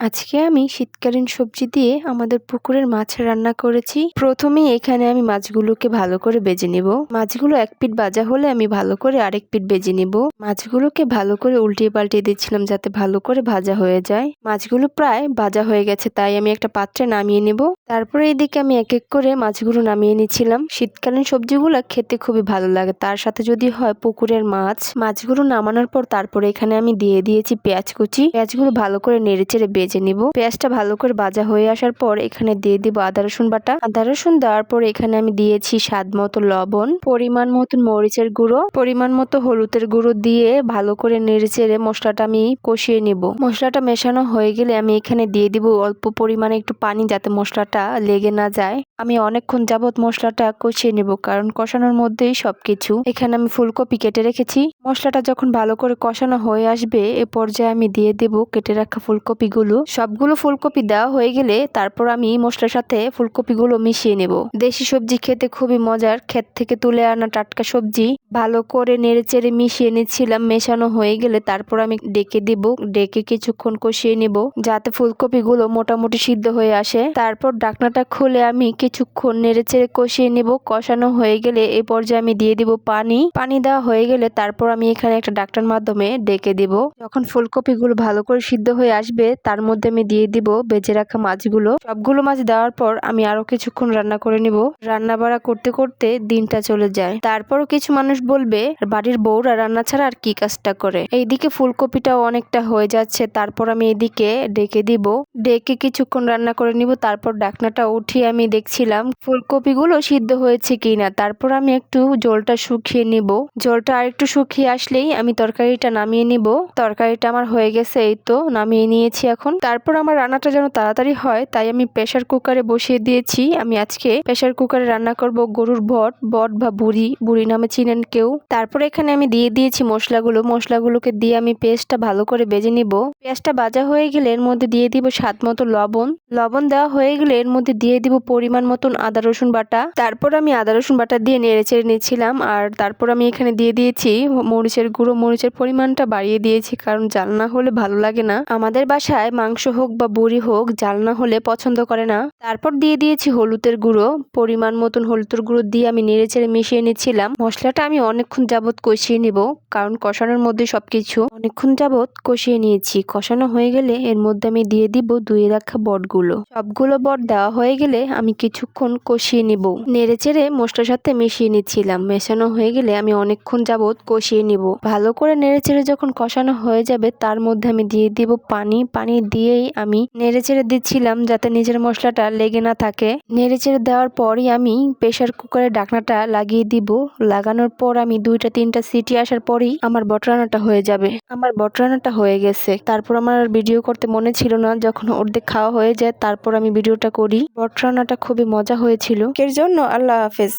আজকে আমি শীতকালীন সবজি দিয়ে আমাদের পুকুরের মাছ রান্না করেছি। প্রথমেই এখানে আমি মাছগুলোকে ভালো করে বেজে নিব। মাছগুলো এক পিট বাজা হলে আমি ভালো করে আরেক পিট বেজে নিব। মাছগুলোকে ভালো করে উল্টিয়ে পাল্টিয়ে দিচ্ছিলাম যাতে ভালো করে ভাজা হয়ে যায়। মাছগুলো প্রায় ভাজা হয়ে গেছে, তাই আমি একটা পাত্রে নামিয়ে নিব। তারপরে এদিকে আমি এক এক করে মাছগুলো নামিয়ে নিচ্ছিলাম শীতকালীন সবজিগুলো খেতে খুবই ভালো লাগে। তার সাথে যদি হয় পুকুরের মাছ। মাছগুলো নামানোর পর তারপরে এখানে আমি দিয়ে দিয়েছি পেঁয়াজ কুচি। পেঁয়াজগুলো ভালো করে নেড়ে চেড়ে নিব। পেঁয়াজটা ভালো করে ভাজা হয়ে আসার পর এখানে দিয়ে দিব আদা, রসুন বাটা। আদা, রসুন দেওয়ার পর এখানে আমি দিয়েছি স্বাদ মতো লবণ, পরিমাণ মতো মরিচের গুঁড়ো, পরিমাণ মতো হলুদের গুঁড়ো দিয়ে ভালো করে নেড়ে চেড়ে মশলাটা আমি কষিয়ে নিব। মশলাটা মেশানো হয়ে গেলে আমি এখানে দিয়ে দিব অল্প পরিমাণে একটু পানি যাতে মশলাটা লেগে না যায়। আমি অনেকক্ষণ যাবত মশলাটা কষিয়ে নেব কারণ কষানোর মধ্যেই সবকিছু। এখানে আমি ফুলকপি কেটে রেখেছি। মশলাটা যখন ভালো করে কষানো হয়ে আসবে, এ পর্যায়ে আমি দিয়ে দেব কেটে রাখা ফুলকপিগুলো। সবগুলো ফুলকপি দেওয়া হয়ে গেলে তারপর আমি মশলার সাথে ফুলকপিগুলো মিশিয়ে নেব। দেশি সবজি খেতে খুবই মজার। ক্ষেত থেকে তুলে আনা টাটকা সবজি ভালো করে নেড়ে চেড়ে মিশিয়ে নিচ্ছিলাম। মেশানো হয়ে গেলে তারপর আমি ডেকে দিব। ডেকে কিছুক্ষণ কষিয়ে নেব যাতে ফুলকপিগুলো মোটামুটি সিদ্ধ হয়ে আসে। তারপর ডাকনাটা খুলে আমি কিছুক্ষণ নেড়ে চেড়ে কষিয়ে নেব। কষানো হয়ে গেলে এই পর্যায়ে আমি দিয়ে দিব পানি। পানি দেওয়া হয়ে গেলে তারপর আমি এখানে একটা ডাক্তার মাধ্যমে ডেকে দিব। যখন ফুলকপিগুলো ভালো করে সিদ্ধ হয়ে আসবে, তার মধ্যে আমি দিয়ে দিব বেজে রাখা মাছগুলো। সবগুলো মাছ দেওয়ার পর আমি আরও কিছুক্ষণ রান্না করে নিব। রান্না বাড়া করতে করতে দিনটা চলে যায়। তারপরও কিছু মানুষ বলবে, বাড়ির বউরা রান্না ছাড়া আর কি কাজটা করে? এইদিকে ফুলকপিটাও অনেকটা হয়ে যাচ্ছে। তারপর আমি এদিকে ডেকে দিব। ডেকে কিছুক্ষণ রান্না করে নিব। তারপর ডাকনাটা উঠিয়ে আমি দেখছিলাম ফুলকপিগুলো সিদ্ধ হয়েছে কিনা। তারপর আমি একটু জলটা শুকিয়ে নিব। জলটা আর একটু শুকিয়ে আসলেই আমি তরকারিটা নামিয়ে নিব। তরকারিটা আমার হয়ে গেছে, এই তো নামিয়ে নিয়েছি এখন। তারপর আমার রান্নাটা যেন তাড়াতাড়ি হয়, তাই আমি প্রেশার কুকারে বসিয়ে দিয়েছি। আমি আজকে প্রেশার কুকারে রান্না করব গরুর বট বট বা বুড়ি বুড়ি নামে চিনেন কেউ। তারপর এখানে আমি দিয়ে দিয়েছি মশলাগুলো। মশলাগুলোকে দিয়ে আমি পেস্টটা ভালো করে বেজে নিব। পেঁয়াজটা ভাজা হয়ে গেলে এর মধ্যে দিয়ে দিব স্বাদ মতো লবণ। লবণ দেওয়া হয়ে গেলে এর মধ্যে দিয়ে দিব পরিমাণ মতন আদা, রসুন বাটা। তারপর আমি আদা, রসুন বাটা দিয়ে নেড়ে চেড়ে নিয়েছিলাম। আর তারপর আমি এখানে দিয়ে দিয়েছি মরিচের গুঁড়ো। মরিচের পরিমাণটা বাড়িয়ে দিয়েছি, কারণ জাল না হলে ভালো লাগে না। আমাদের বাসায় মাংস হোক বা বড়ি হোক জাল না হলে পছন্দ করে না। তারপর দিয়ে দিয়েছি হলুদের গুঁড়ো। পরিমাণ মতন হলুদের গুঁড়ো দিয়ে আমি নেড়ে চেড়ে মিশিয়ে নিচ্ছিলাম। মশলাটা আমি অনেকক্ষণ যাবত কষিয়ে নিব, কারণ কষানোর মধ্যে সবকিছু। অনেকক্ষণ যাবত কষিয়ে নিয়েছি। কষানো হয়ে গেলে এর মধ্যে আমি দিয়ে দিব ধুয়ে রাখা বটগুলো। সবগুলো বট দেওয়া হয়ে গেলে আমি কিছুক্ষণ কষিয়ে নিব। নেড়ে চেড়ে মশলার সাথে মিশিয়ে নিচ্ছিলাম। মেশানো হয়ে গেলে আমি অনেকক্ষণ যাবত কষিয়ে নিব। ভালো করে নেড়ে চেড়ে যখন কষানো হয়ে যাবে, তার মধ্যে আমি দিয়ে দিব পানি। পানি দিয়েই আমি নেড়ে চেড়ে দিচ্ছিলাম যাতে নিজের মশলাটা লেগে না থাকে। নেড়ে চেড়ে দেওয়ার পরই আমি প্রেশার কুকারের ডাকনাটা লাগিয়ে দিব। লাগানোর পর আমি দুইটা, তিনটা সিটি আসার পরই আমার বটরানাটা হয়ে যাবে। আমার বটরানাটা হয়ে গেছে। তারপর আমার ভিডিও করতে মনে ছিল না। যখন অর্ধেক খাওয়া হয়ে যায়, তারপর আমি ভিডিওটা করি। বটরানাটা খুবই মজা হয়েছিল। এর জন্য আল্লাহ হাফেজ।